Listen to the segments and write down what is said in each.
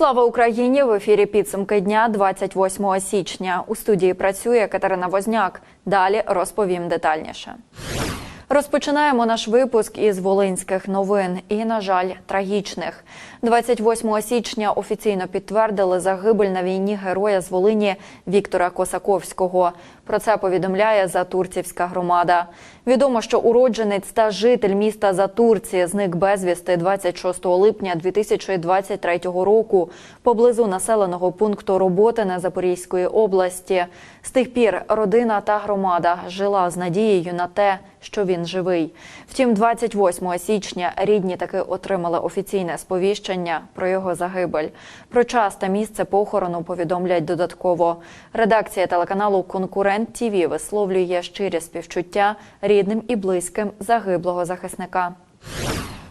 Слава Україні! В ефірі підсумки дня 28 січня. У студії працює Катерина Возняк. Далі розповім детальніше. Розпочинаємо наш випуск із волинських новин і, на жаль, трагічних. 28 січня офіційно підтвердили загибель на війні героя з Волині Віктора Косаковського. Про це повідомляє Затурцівська громада. Відомо, що уродженець та житель міста Затурці зник безвісти 26 липня 2023 року поблизу населеного пункту Роботине Запорізької області. З тих пір родина та громада жила з надією на те, що він живий. Втім, 28 січня рідні таки отримали офіційне сповіщення про його загибель. Про час та місце похорону повідомлять додатково. Редакція телеканалу Конкурент ТІВІ висловлює щирі співчуття рідним і близьким загиблого захисника.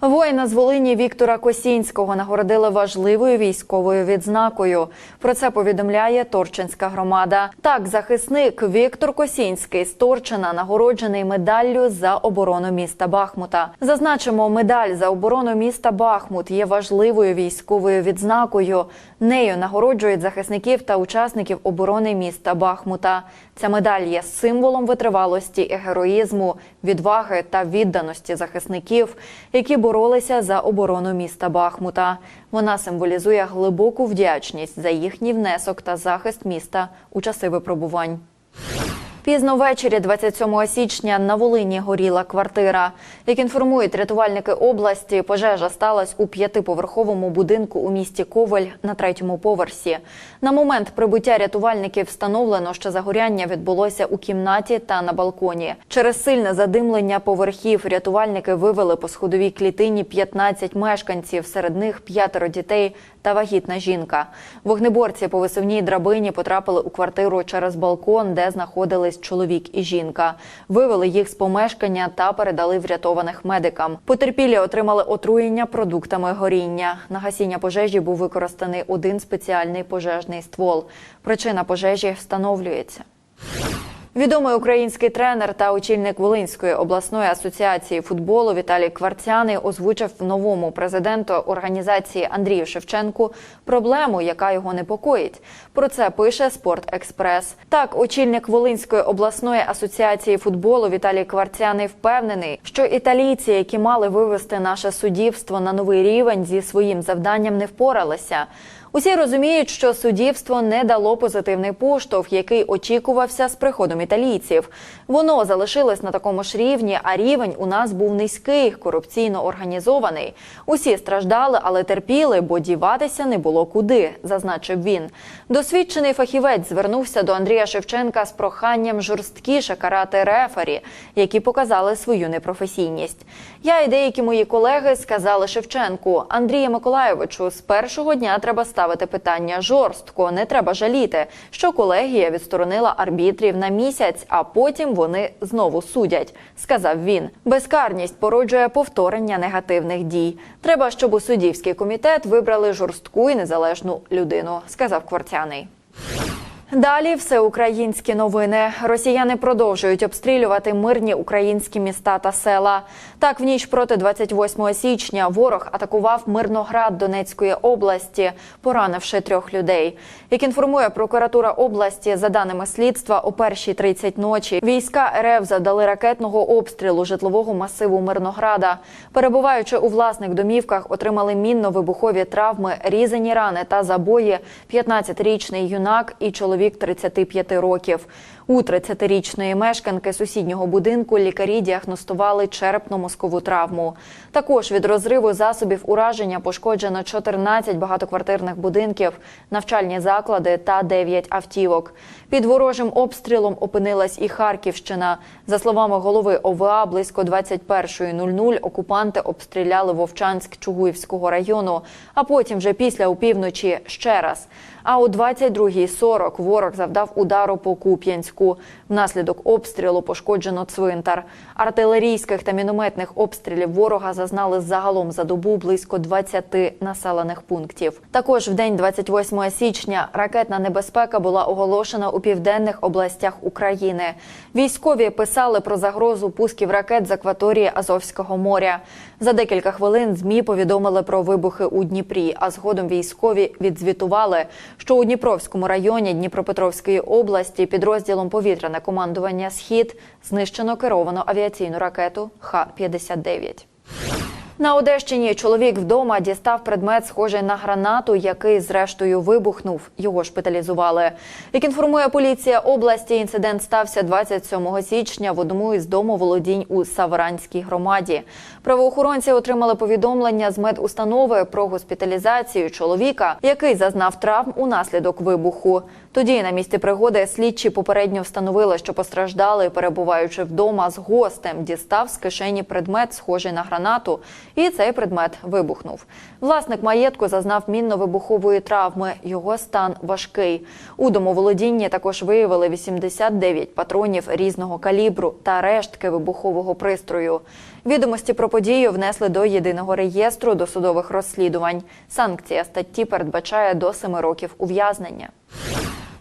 Воїна з Волині Віктора Косінського нагородили важливою військовою відзнакою. Про це повідомляє Торчинська громада. Так, захисник Віктор Косінський з Торчина нагороджений медаллю за оборону міста Бахмута. Зазначимо, медаль за оборону міста Бахмут є важливою військовою відзнакою. Нею нагороджують захисників та учасників оборони міста Бахмута. Ця медаль є символом витривалості і героїзму, відваги та відданості захисників, які боролися за оборону міста Бахмута. Вона символізує глибоку вдячність за їхній внесок та захист міста у часи випробувань. Пізно ввечері 27 січня на Волині горіла квартира. Як інформують рятувальники області, пожежа сталася у п'ятиповерховому будинку у місті Коваль на третьому поверсі. На момент прибуття рятувальників встановлено, що загоряння відбулося у кімнаті та на балконі. Через сильне задимлення поверхів рятувальники вивели по сходовій клітині 15 мешканців, серед них п'ятеро дітей та вагітна жінка. Вогнеборці по висувній драбині потрапили у квартиру через балкон, де знаходились чоловік і жінка. Вивели їх з помешкання та передали врятованих медикам. Потерпілі отримали отруєння продуктами горіння. На гасіння пожежі був використаний один спеціальний пожежний ствол. Причина пожежі встановлюється. Відомий український тренер та очільник Волинської обласної асоціації футболу Віталій Кварцяний озвучив новому президенту організації Андрію Шевченку проблему, яка його непокоїть. Про це пише Спорт Експрес. Так, очільник Волинської обласної асоціації футболу Віталій Кварцяний впевнений, що італійці, які мали вивести наше суддівство на новий рівень, зі своїм завданням не впоралися. Усі розуміють, що суддівство не дало позитивний поштовх, який очікувався з приходом італійців. Воно залишилось на такому ж рівні, а рівень у нас був низький, корупційно організований. Усі страждали, але терпіли, бо діватися не було куди, зазначив він. Досвідчений фахівець звернувся до Андрія Шевченка з проханням жорсткіше карати рефері, які показали свою непрофесійність. Я і деякі мої колеги сказали Шевченку Андрія Миколайовичу, з першого дня треба ставити питання жорстко, не треба жаліти, що колегія відсторонила арбітрів на місяць, а потім вони знову судять, сказав він. Безкарність породжує повторення негативних дій. Треба, щоб у суддівський комітет вибрали жорстку і незалежну людину, сказав Кварцяний. Далі все українські новини. Росіяни продовжують обстрілювати мирні українські міста та села. Так, в ніч проти 28 січня ворог атакував Мирноград Донецької області, поранивши трьох людей. Як інформує прокуратура області, за даними слідства, о першій 30 ночі війська РФ завдали ракетного обстрілу житлового масиву Мирнограда. Перебуваючи у власних домівках, отримали мінно-вибухові травми, різані рани та забої. 15-річний юнак і чоловік 35 років. У 30-річної мешканки сусіднього будинку лікарі діагностували черепно-мозкову травму. Також від розриву засобів ураження пошкоджено 14 багатоквартирних будинків, навчальні заклади та 9 автівок. Під ворожим обстрілом опинилась і Харківщина. За словами голови ОВА, близько 21.00 окупанти обстріляли Вовчанськ Чугуївського району, а потім вже після опівночі ще раз. А о 22.40 ворог завдав удару по Куп'янську. Внаслідок обстрілу пошкоджено цвинтар. Артилерійських та мінометних обстрілів ворога зазнали загалом за добу близько 20 населених пунктів. Також в день 28 січня ракетна небезпека була оголошена у південних областях України. Військові писали про загрозу пусків ракет з акваторії Азовського моря. За декілька хвилин змі повідомили про вибухи у Дніпрі. А згодом військові відзвітували, що у Дніпровському районі Дніпропетровської області підрозділом повітряне командування Схід знищено керовану авіаційну ракету Х-59. На Одещині чоловік вдома дістав предмет, схожий на гранату, який зрештою вибухнув. Його шпиталізували. Як інформує поліція області, інцидент стався 27 січня в одному із домоволодінь у Савранській громаді. Правоохоронці отримали повідомлення з медустанови про госпіталізацію чоловіка, який зазнав травм унаслідок вибуху. Тоді на місці пригоди слідчі попередньо встановили, що постраждалий, перебуваючи вдома з гостем, дістав з кишені предмет, схожий на гранату, і цей предмет вибухнув. Власник маєтку зазнав мінно-вибухової травми. Його стан важкий. У домоволодінні також виявили 89 патронів різного калібру та рештки вибухового пристрою. Відомості про подію внесли до єдиного реєстру досудових розслідувань. Санкція статті передбачає до 7 років ув'язнення.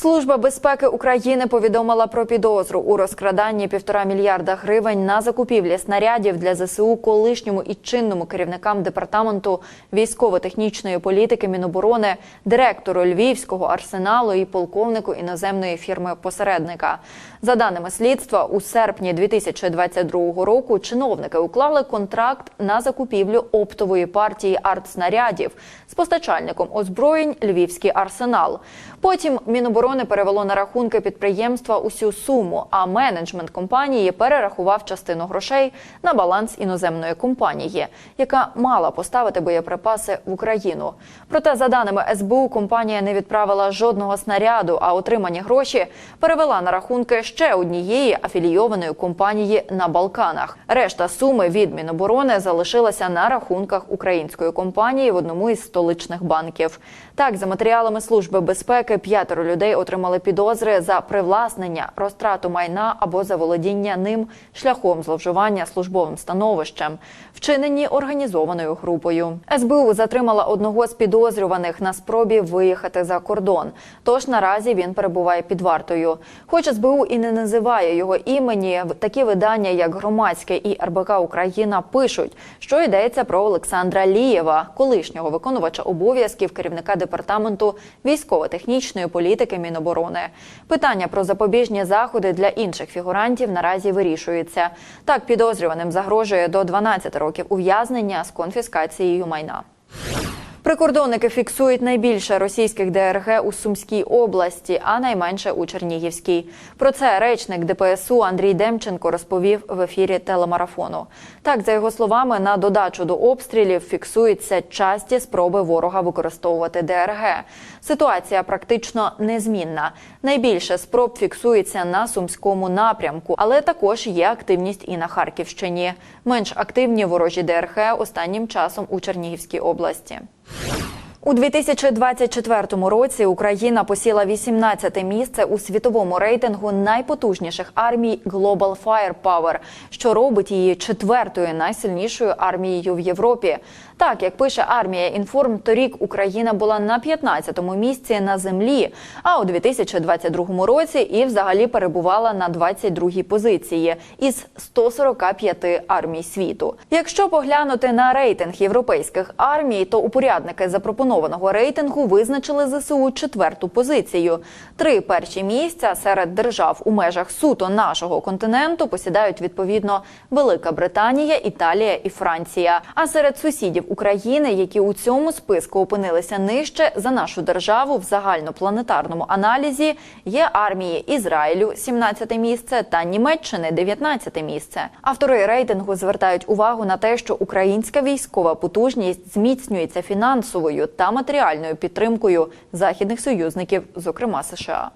Служба безпеки України повідомила про підозру у розкраданні півтора мільярда гривень на закупівлі снарядів для ЗСУ колишньому і чинному керівникам департаменту військово-технічної політики Міноборони, директору Львівського арсеналу і полковнику іноземної фірми посередника. За даними слідства, у серпні 2022 року чиновники уклали контракт на закупівлю оптової партії артснарядів з постачальником озброєнь Львівський арсенал. Потім Міноборони перевело на рахунки підприємства усю суму, а менеджмент компанії перерахував частину грошей на баланс іноземної компанії, яка мала поставити боєприпаси в Україну. Проте, за даними СБУ, компанія не відправила жодного снаряду, а отримані гроші перевела на рахунки ще однієї афілійованої компанії на Балканах. Решта суми від Міноборони залишилася на рахунках української компанії в одному із столичних банків. Так, за матеріалами служби безпеки, п'ятеро людей отримали підозри за привласнення, розтрату майна або за володіння ним шляхом зловживання службовим становищем, вчинені організованою групою. СБУ затримала одного з підозрюваних на спробі виїхати за кордон. Тож наразі він перебуває під вартою. Хоч СБУ і не називає його імені, такі видання, як громадське і РБК Україна, пишуть, що йдеться про Олександра Лієва, колишнього виконувача обов'язків керівника департаменту військово-технічної політики Міноборони. Питання про запобіжні заходи для інших фігурантів наразі вирішується. Так підозрюваним загрожує до 12 років ув'язнення з конфіскацією майна. Прикордонники фіксують найбільше російських ДРГ у Сумській області, а найменше у Чернігівській. Про це речник ДПСУ Андрій Демченко розповів в ефірі телемарафону. Так, за його словами, на додачу до обстрілів фіксуються часті спроби ворога використовувати ДРГ. Ситуація практично незмінна. Найбільше спроб фіксується на сумському напрямку, але також є активність і на Харківщині. Менш активні ворожі ДРГ останнім часом у Чернігівській області. У 2024 році Україна посіла 18-те місце у світовому рейтингу найпотужніших армій Global Firepower, що робить її четвертою найсильнішою армією в Європі. Так як пише армія інформ, торік Україна була на 15-му місці на землі, а у 2022 році і взагалі перебувала на 22-й позиції із 145 армій світу. Якщо поглянути на рейтинг європейських армій, то упорядники запропонованого рейтингу визначили ЗСУ четверту позицію. Три перші місця серед держав у межах суто нашого континенту посідають відповідно Велика Британія, Італія і Франція. А серед сусідів України, які у цьому списку опинилися нижче за нашу державу в загальнопланетарному аналізі, є армії Ізраїлю 17 місце та Німеччини 19 місце. Автори рейтингу звертають увагу на те, що українська військова потужність зміцнюється фінансовою та матеріальною підтримкою західних союзників, зокрема США.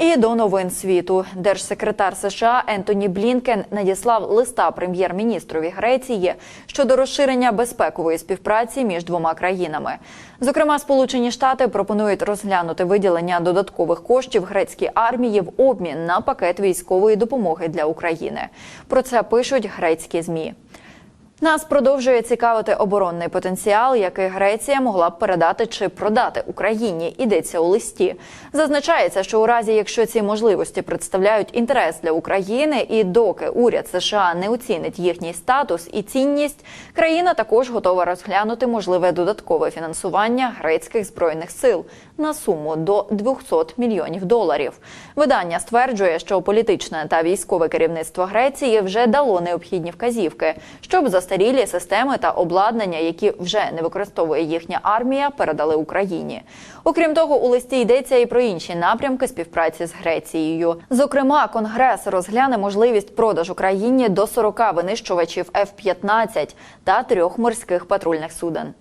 І до новин світу держсекретар США Ентоні Блінкен надіслав листа прем'єр-міністрові Греції щодо розширення безпекової співпраці між двома країнами. Зокрема, Сполучені Штати пропонують розглянути виділення додаткових коштів грецькій армії в обмін на пакет військової допомоги для України. Про це пишуть грецькі змі. Нас продовжує цікавити оборонний потенціал, який Греція могла б передати чи продати Україні. Йдеться у листі. Зазначається, що у разі, якщо ці можливості представляють інтерес для України, і доки уряд США не оцінить їхній статус і цінність, країна також готова розглянути можливе додаткове фінансування грецьких збройних сил на суму до 200 мільйонів доларів. Видання стверджує, що політичне та військове керівництво Греції вже дало необхідні вказівки, щоб застарілі системи та обладнання, які вже не використовує їхня армія, передали Україні. Окрім того, у листі йдеться і про інші напрямки співпраці з Грецією. Зокрема, Конгрес розгляне можливість продажу країні до 40 винищувачів F-15 та трьох морських патрульних суден.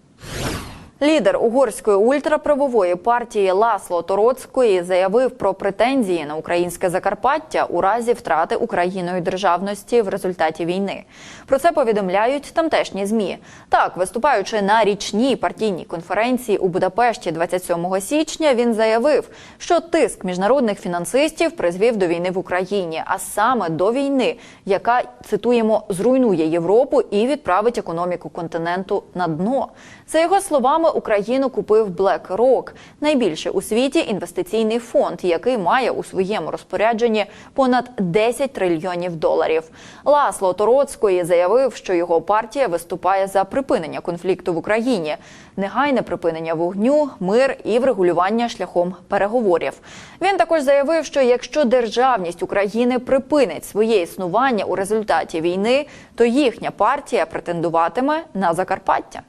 Лідер угорської ультраправової партії Ласло Тороцької заявив про претензії на українське Закарпаття у разі втрати Україною державності в результаті війни. Про це повідомляють тамтешні змі. Так, виступаючи на річній партійній конференції у Будапешті 27 січня, він заявив, що тиск міжнародних фінансистів призвів до війни в Україні, а саме до війни, яка цитуємо зруйнує Європу і відправить економіку континенту на дно. За його словами, Україну купив BlackRock – найбільший у світі інвестиційний фонд, який має у своєму розпорядженні понад 10 трильйонів доларів. Ласло Тороцької заявив, що його партія виступає за припинення конфлікту в Україні, негайне припинення вогню, мир і врегулювання шляхом переговорів. Він також заявив, що якщо державність України припинить своє існування у результаті війни, то їхня партія претендуватиме на Закарпаття.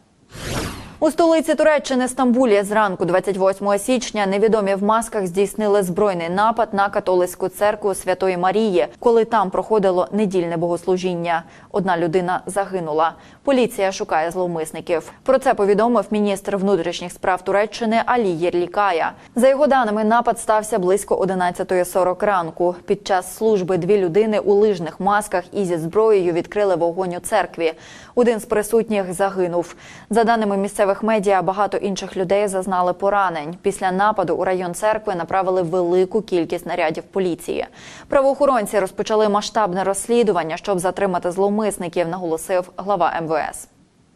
У столиці Туреччини Стамбулі зранку 28 січня невідомі в масках здійснили збройний напад на католицьку церкву Святої Марії, коли там проходило недільне богослужіння. Одна людина загинула. Поліція шукає зловмисників. Про це повідомив міністр внутрішніх справ Туреччини Алі Єрлікая. За його даними, напад стався близько 11.40 ранку. Під час служби дві людини у лижних масках і зі зброєю відкрили вогонь у церкві. Один з присутніх загинув. За даними місцевих медіа, багато інших людей зазнали поранень. Після нападу у район церкви направили велику кількість нарядів поліції. Правоохоронці розпочали масштабне розслідування, щоб затримати зловмисників, наголосив глава МВС. U.S.